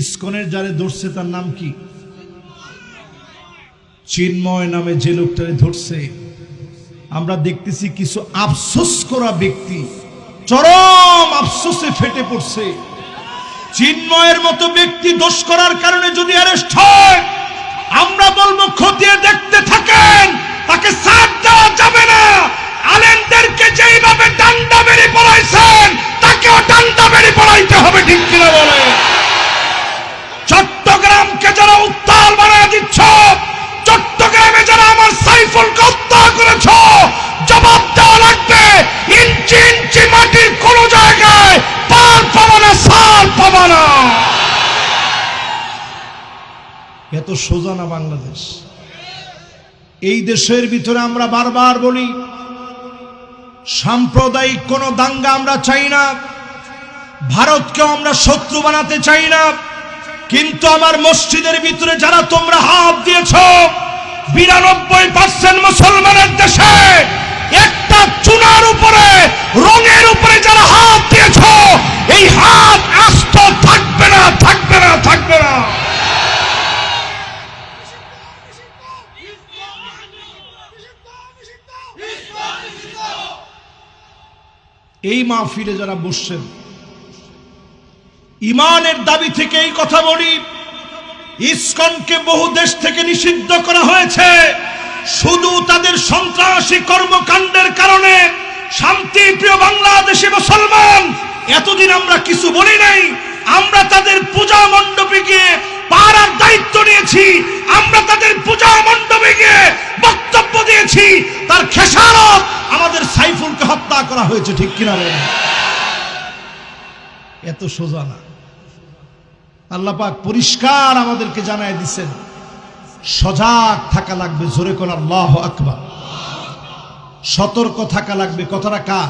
ইস্কনের যারে ধরছে, তার নাম কি? চিন্ময় নামে যে লোকটারে ধরছে। আমরা দেখতেছি কিছু আফসোস করা ব্যক্তি চরম আফসোসে ফেটে পড়ছে। চিন্ময়ের মতো ব্যক্তি দোষ করার কারণে যদি অ্যারেস্ট হয়, আমরা বলব খতিয়ে দেখতে থাকেন, তাকে সাথ দেওয়া যাবে না। আলেনদেরকে যেইভাবে ডান্ডা বেরি পড়াইছেন তাকেও ডান্ডা বেরি পড়াইতে হবে, ঠিক কিনা বলে এত সোজা না বাংলাদেশ? এই দেশের ভিতরে আমরা বারবার বলি, সাম্প্রদায়িক কোন দাঙ্গা আমরা চাই না, ভারতকেও আমরা শত্রু বানাতে চাই না, কিন্তু আমার মসজিদের ভিতরে যারা তোমরা হাত দিয়েছ, বিরানব্বই পার্সেন্ট মুসলমানের দেশে একটা চুনার উপরে এই মাহফিলে যারা বসছেন, ইমানের দাবি থেকে এই কথা বলি, ইসকনকে বহু দেশ থেকে নিষিদ্ধ করা হয়েছে। শুধু তাদের সন্ত্রাসী কর্মকাণ্ডের কারণে শান্তি প্রিয় বাংলাদেশি মুসলমান, এতদিন আমরা কিছু বলি নাই, আমরা তাদের পূজা মণ্ডপে গিয়ে পাড়ার দায়িত্ব নিয়েছি, আমরা তাদের পূজা মণ্ডপে গিয়ে বক্তব্য দিয়েছি তার খেসারত আমাদের সাইফুলকে হত্যা করা হয়েছে ঠিক কিনা বলেন এত সোজা না। আল্লাহ পাক পরিষ্কার আমাদেরকে জানায় দিচ্ছেন সজাগ থাকা লাগবে, জোরে কোন আল্লাহ আকবার। সতর্ক থাকা লাগবে, কথাটা কা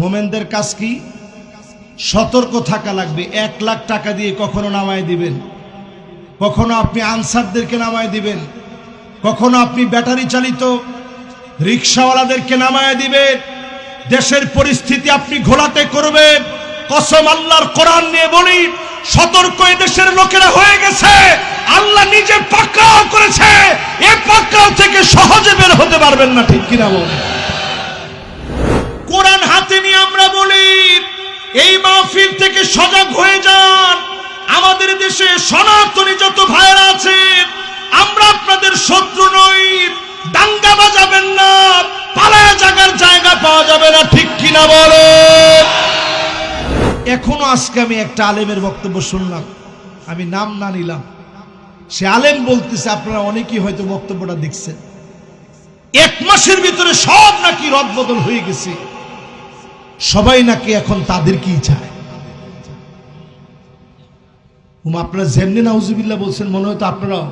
মোমেনদের কাজ কি? সতর্ক থাকা লাগবে, এক লাখ টাকা দিয়ে কখনো নামায় দিবেন, কখনো আপনি আনসারদেরকে নামায় দিবেন, কখনো আপনি ব্যাটারি চালিত রিক্সাওয়ালাদেরকে নামায় দিবেন দেশের পরিস্থিতি আপনি ঘোলাটে করবেন। কসম আল্লাহর কোরআন নিয়ে বলি, সতর্ক দেশের লোকেরা হয়ে গেছে। আল্লাহ নিজে পাকড়াও করেছে। এ পাকড়াও থেকে সহজে বের হতে পারবেন না, ঠিক কিনা বলে কোরআন হাতে নিয়ে আমরা বলি, এই মাহফিল থেকে সজাগ হয়ে যান। আমাদের দেশে সনাতনী যত ভাইয়েরা আছেন, আমরা আপনাদের শত্রু নই। দাঙ্গা বাজাবেন না, পালায়া জাগার জায়গা পাওয়া যাবে না, ঠিক কিনা বলো? এখনও আজকে আমি একটা আলেমের বক্তব্য শুনলাম, আমি নাম না নিলাম। সে আলেম বলতেছে, আপনারা অনেকেই হয়তো বক্তব্যটা দেখছেন। এক মাসের ভিতরে সব নাকি রদবদল হয়ে গেছে। সবাই নাকি এখন তাদের তাদেরকেই চায়। আপনারা যেমনি নাউজুবিল্লাহ বলছেন, মনে হয়তো আপনারাও।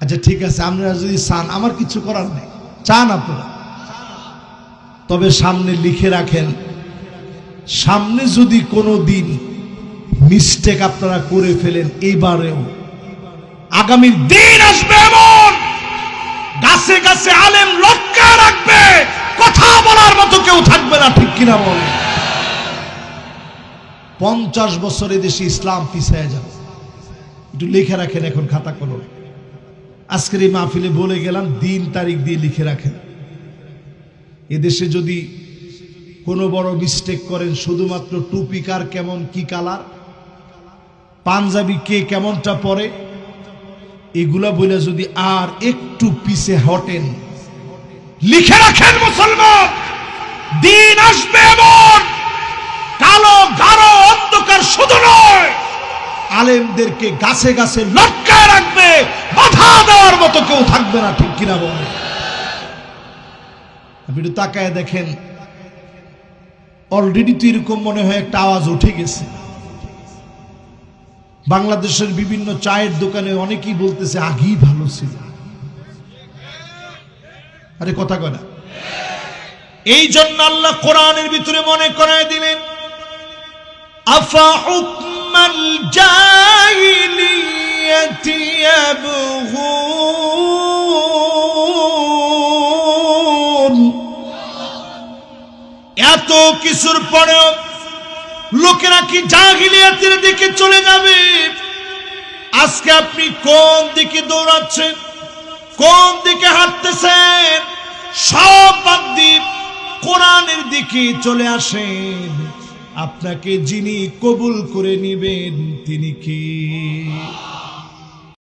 আচ্ছা ঠিক আছে, আপনারা যদি চান, আমার কিছু করার নেই। চান আপনারা। তবে সামনে লিখে রাখেন, সামনে যদি কোনো দিন মিস্টেক আপনারা করে ফেলেন এইবারেও আগামীর দিন আসবে এমন, গাছে গাছে আলেম লটকা রাখবে, কথা বলার মতো কেউ থাকবে না, ঠিক কিনা বলে পঞ্চাশ বছরে দেশে ইসলাম পিছিয়ে যাবে। একটু লিখে রাখেন এখন খাতা কলম। আজকের এই মাহফিলে বলে গেলাম, দিন তারিখ দিয়ে লিখে রাখেন। এদেশে যদি কোনো বড় মিস্টেক করেন, শুধুমাত্র টুপি কার কেমন, কি কালার, পাঞ্জাবি কে কেমনটা পরে, এগুলা বলে যদি আর একটু পিছে হটেন, লিখে রাখেন মুসলমান। দিন আসবে এমন, কালো, গাঢ়, অন্ধকার শুধু নয়, আলেমদেরকে গাছে গাছে লটকায় রাখবে। মতো কেউ থাকবে না, ঠিক কিনা বলে? আপনি তাকায় দেখেন অলরেডি তো এরকম মনে হয় একটা আওয়াজ উঠে গেছে। বাংলাদেশের বিভিন্ন চায়ের দোকানে অনেকেই বলতেছে, আগেই ভালো ছিল। আরে কথা কয় না। এই জন্য আল্লাহ কোরআনের ভিতরে মনে করায় দিলেন, আফা হুকমাল জাহিলিয়াতি ইয়াবগুন এত কিছুর পরেও লোকেরা কি জাহিলিয়াতের দিকে চলে যাবে? আজকে আপনি কোন দিকে দৌড়াচ্ছেন? কোন দিকে হাঁটতেছেন? সব বাদ দিয়ে কোরআনের দিকে চলে আসেন। আপনাকে যিনি কবুল করে নিবেন তিনি কি?